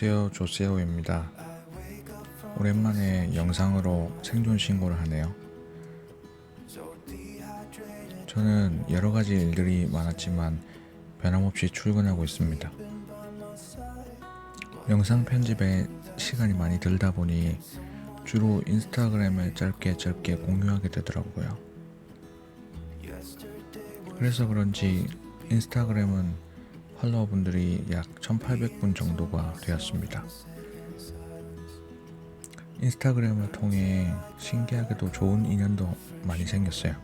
안녕하세요 조세호입니다. 오랜만에 영상으로 생존 신고를 하네요. 저는 여러 가지 일들이 많았지만 변함없이 출근하고 있습니다. 영상 편집에 시간이 많이 들다 보니 주로 인스타그램에 짧게 짧게 공유하게 되더라고요. 그래서 그런지 인스타그램은 팔로워분들이 약 1800분 정도가 되었습니다. 인스타그램을 통해 신기하게도 좋은 인연도 많이 생겼어요.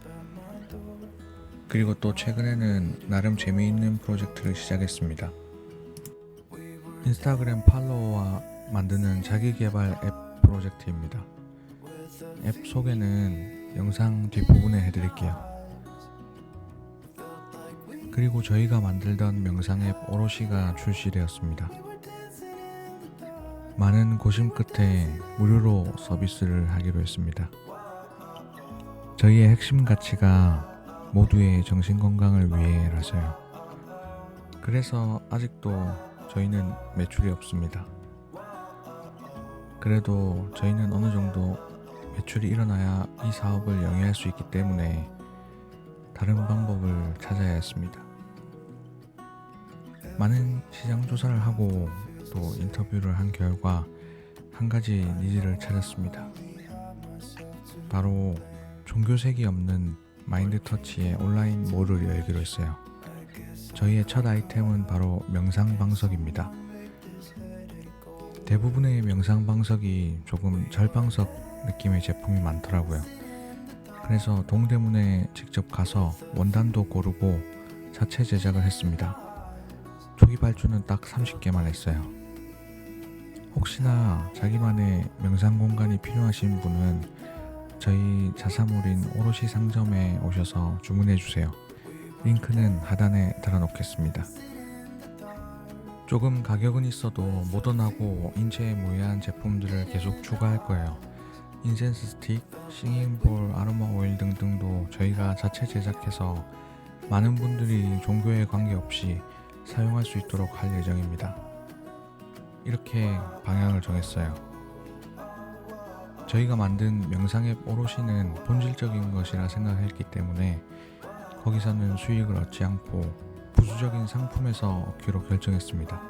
그리고 또 최근에는 나름 재미있는 프로젝트를 시작했습니다. 인스타그램 팔로워와 만드는 자기개발 앱 프로젝트입니다. 앱 소개는 영상 뒷부분에 해드릴게요. 그리고 저희가 만들던 명상 앱 오롯이가 출시되었습니다. 많은 고심 끝에 무료로 서비스를 하기로 했습니다. 저희의 핵심 가치가 모두의 정신 건강을 위해라서요. 그래서 아직도 저희는 매출이 없습니다. 그래도 저희는 어느 정도 매출이 일어나야 이 사업을 영위할 수 있기 때문에 다른 방법을 찾아야 했습니다. 많은 시장 조사를 하고 또 인터뷰를 한 결과 한 가지 니즈를 찾았습니다. 바로 종교색이 없는 마인드 터치의 온라인 몰을 열기로 했어요. 저희의 첫 아이템은 바로 명상 방석입니다. 대부분의 명상 방석이 조금 절방석 느낌의 제품이 많더라고요. 그래서 동대문에 직접 가서 원단도 고르고 자체 제작을 했습니다. 초기 발주는 딱 30개만 했어요. 혹시나 자기만의 명상 공간이 필요하신 분은 저희 자사몰인 오롯이 상점에 오셔서 주문해 주세요. 링크는 하단에 달아놓겠습니다. 조금 가격은 있어도 모던하고 인체에 무해한 제품들을 계속 추가할 거예요. 인센스 스틱, 싱잉볼, 아로마 오일 등등도 저희가 자체 제작해서 많은 분들이 종교에 관계없이 사용할 수 있도록 할 예정입니다. 이렇게 방향을 정했어요. 저희가 만든 명상 앱 오롯이는 본질적인 것이라 생각했기 때문에 거기서는 수익을 얻지 않고 부수적인 상품에서 얻기로 결정했습니다.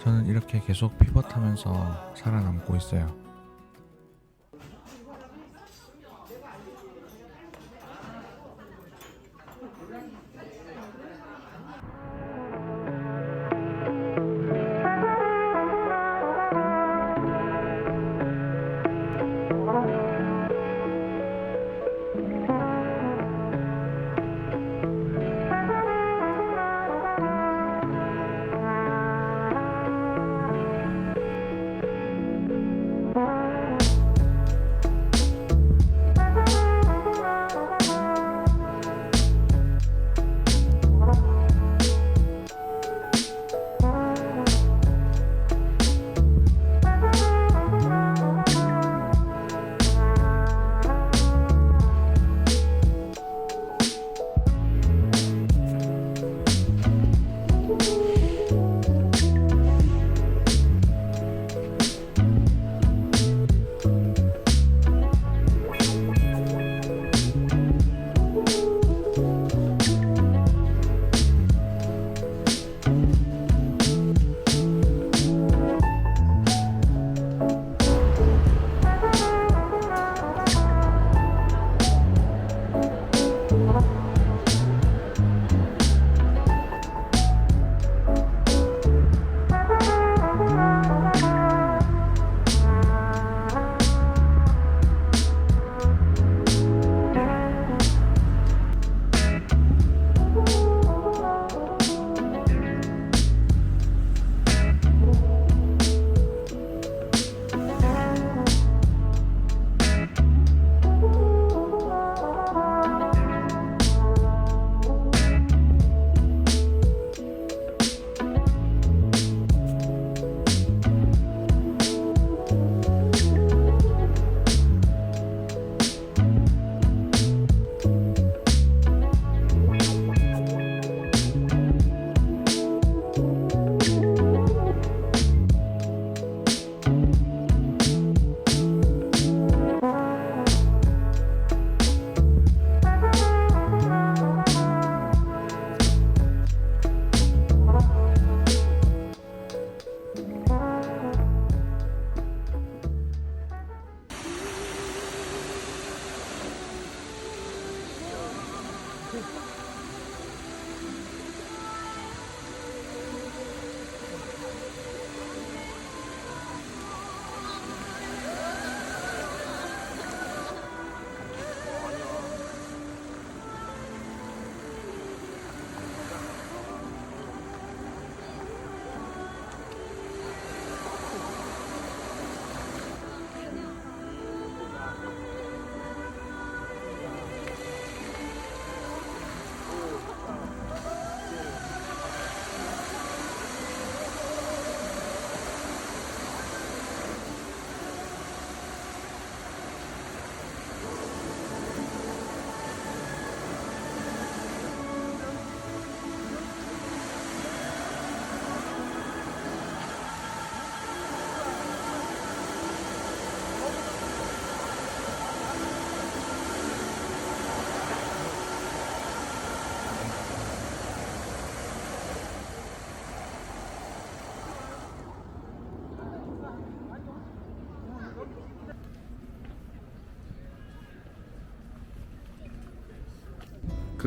저는 이렇게 계속 피벗하면서 살아남고 있어요.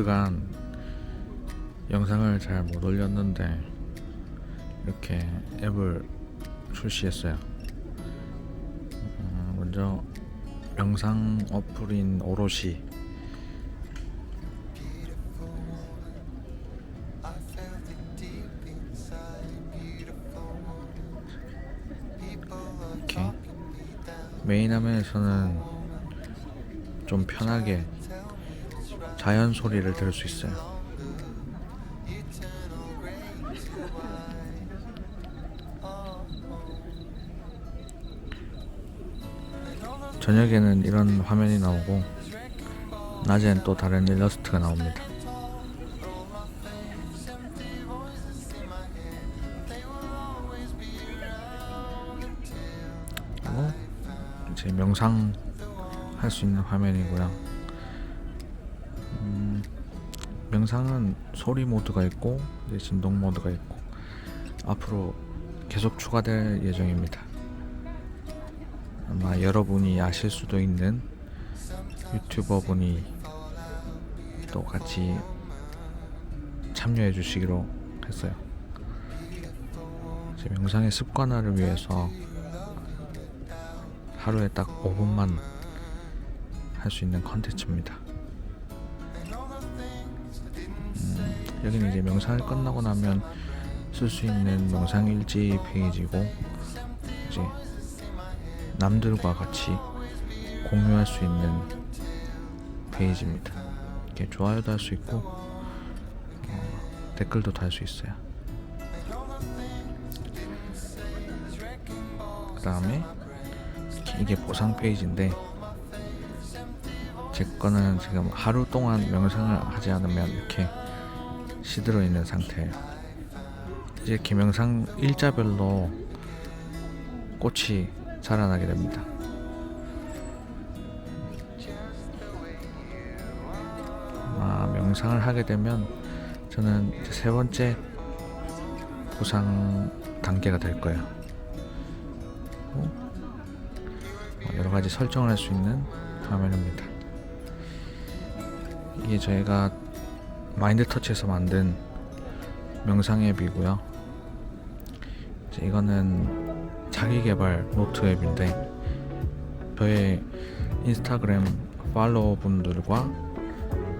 그간 영상을 잘 못 올렸는데 이렇게 앱을 출시했어요. 음, 먼저 영상 어플인 오롯이 메인 화면에서는 좀 편하게 자연 소리를 들을 수 있어요. 저녁에는 이런 화면이 나오고 낮엔 또 다른 일러스트가 나옵니다. 그리고 이제 명상 할 수 있는 화면이고요. 명상은 소리 모드가 있고 이제 진동 모드가 있고 앞으로 계속 추가될 예정입니다. 아마 여러분이 아실 수도 있는 유튜버 분이 또 같이 참여해 주시기로 했어요. 제 명상의 습관화를 위해서 하루에 딱 5분만 할 수 있는 컨텐츠입니다. 여기는 이제 명상을 끝나고 나면 쓸 수 있는 명상 일지 페이지고 이제 남들과 같이 공유할 수 있는 페이지입니다. 이렇게 좋아요도 할 수 있고 어, 댓글도 달 수 있어요. 그 다음에 이게 보상 페이지인데 제 거는 지금 하루 동안 명상을 하지 않으면 이렇게 시들어 있는 상태예요. 이제 명상 일자별로 꽃이 자라나게 됩니다. 아마 명상을 하게 되면 저는 세 번째 보상 단계가 될 거예요. 어? 어, 여러 가지 설정을 할 수 있는 화면입니다. 이게 저희가 마인드 터치에서 만든 명상 앱이고요. 이제 이거는 자기 개발 노트 앱인데 저의 인스타그램 팔로워 분들과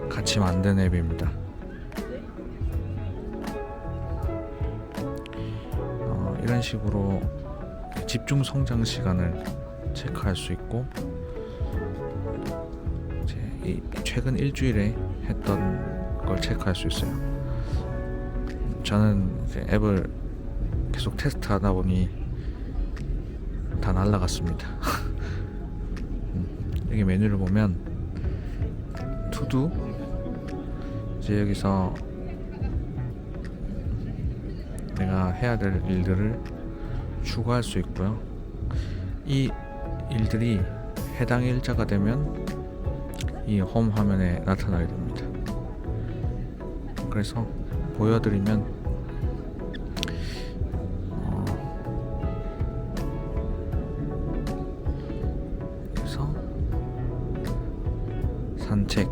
같이 만든 앱입니다. 어, 이런 식으로 집중 성장 시간을 체크할 수 있고 최근 일주일에 했던 걸 체크할 수 있어요. 저는 앱을 계속 테스트하다 보니 다 날라갔습니다. 음, 여기 메뉴를 보면 투두 이제 여기서 내가 해야 될 일들을 추가할 수 있고요. 이 일들이 해당 일자가 되면 이 홈 화면에 나타나게 됩니다. 그래서 보여드리면 어, 그래서 산책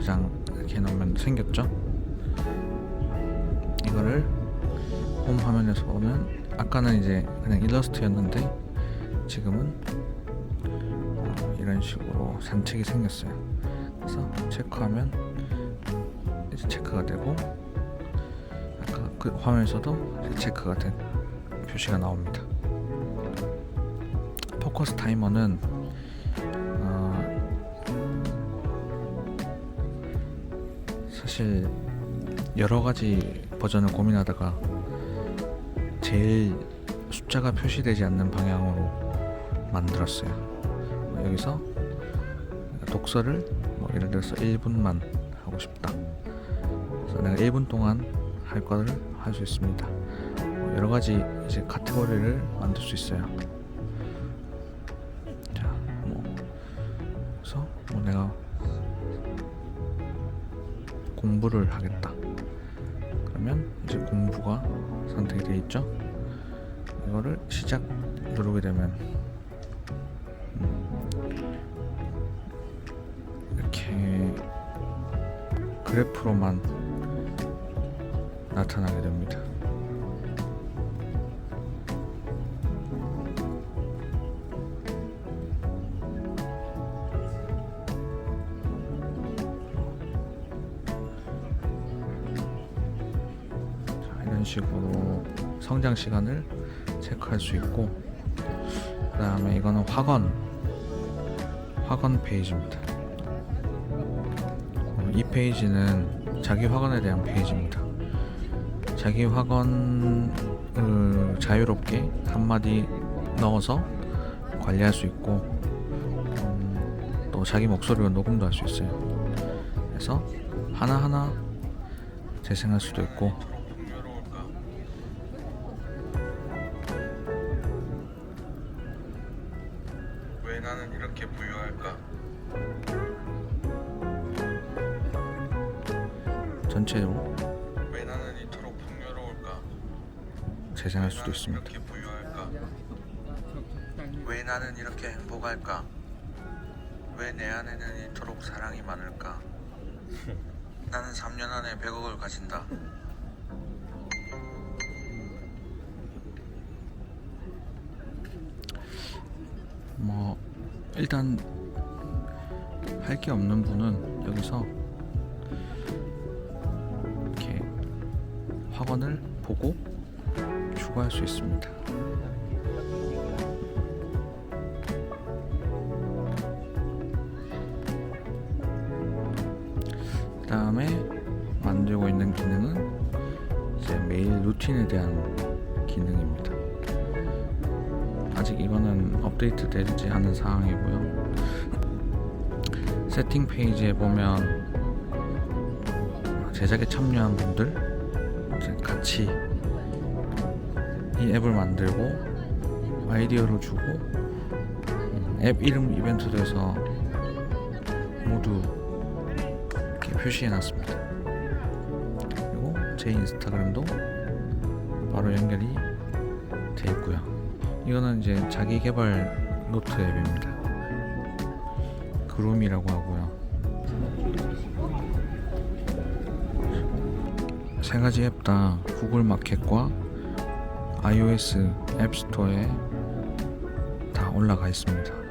자, 그냥 이렇게 놓으면 생겼죠? 이거를 홈 화면에서 보면 아까는 이제 그냥 일러스트였는데 지금은 어, 이런 식으로 산책이 생겼어요. 그래서 체크하면 이제 체크가 되고 아까 그 화면에서도 체크가 된 표시가 나옵니다 포커스 타이머는 어, 사실 여러 가지 버전을 고민하다가 제일 숫자가 표시되지 않는 방향으로 만들었어요. 뭐 여기서 독서를 뭐 예를 들어서 1분만 하고 싶다. 그래서 내가 1분 동안 할 거를 할 수 있습니다. 뭐 여러 가지 이제 카테고리를 만들 수 있어요. 자, 뭐 그래서 뭐 내가 공부를 하겠다. 그러면 이제 공부가 선택이 되어 있죠. 이거를 시작 누르게 되면 음, 이렇게 그래프로만 나타나게 됩니다. 자, 이런 식으로 성장 시간을 체크할 수 있고 그 다음에 이거는 확언 확언 페이지입니다 어, 이 페이지는 자기 확언에 대한 페이지입니다 자기 확언을 자유롭게 한마디 넣어서 관리할 수 있고 음, 또 자기 목소리로 녹음도 할 수 있어요. 그래서 하나하나 재생할 수도 있고 있습니다. 이렇게 부유할까? 왜 나는 이렇게 행복할까? 왜 내 안에는 이토록 사랑이 많을까? 나는 3년 안에 100억을 가진다. 뭐 일단 할 게 없는 분은 여기서 이렇게 확언을 보고 추가할 수 있습니다. 그 다음에 만들고 있는 기능은 이제 메일 루틴에 대한 기능입니다. 아직 이거는 업데이트 되지 않은 상황이고요. 세팅 페이지에 보면 제작에 참여한 분들 같이 이 앱을 만들고 아이디어를 주고 음, 앱 이름 이벤트도 해서 모두 이렇게 표시해 놨습니다. 그리고 제 인스타그램도 바로 연결이 돼 있고요. 이거는 이제 자기 개발 노트 앱입니다. 그룸이라고 하고요. 세 가지 앱 다 구글 마켓과 iOS 앱 스토어에 다 올라가 있습니다.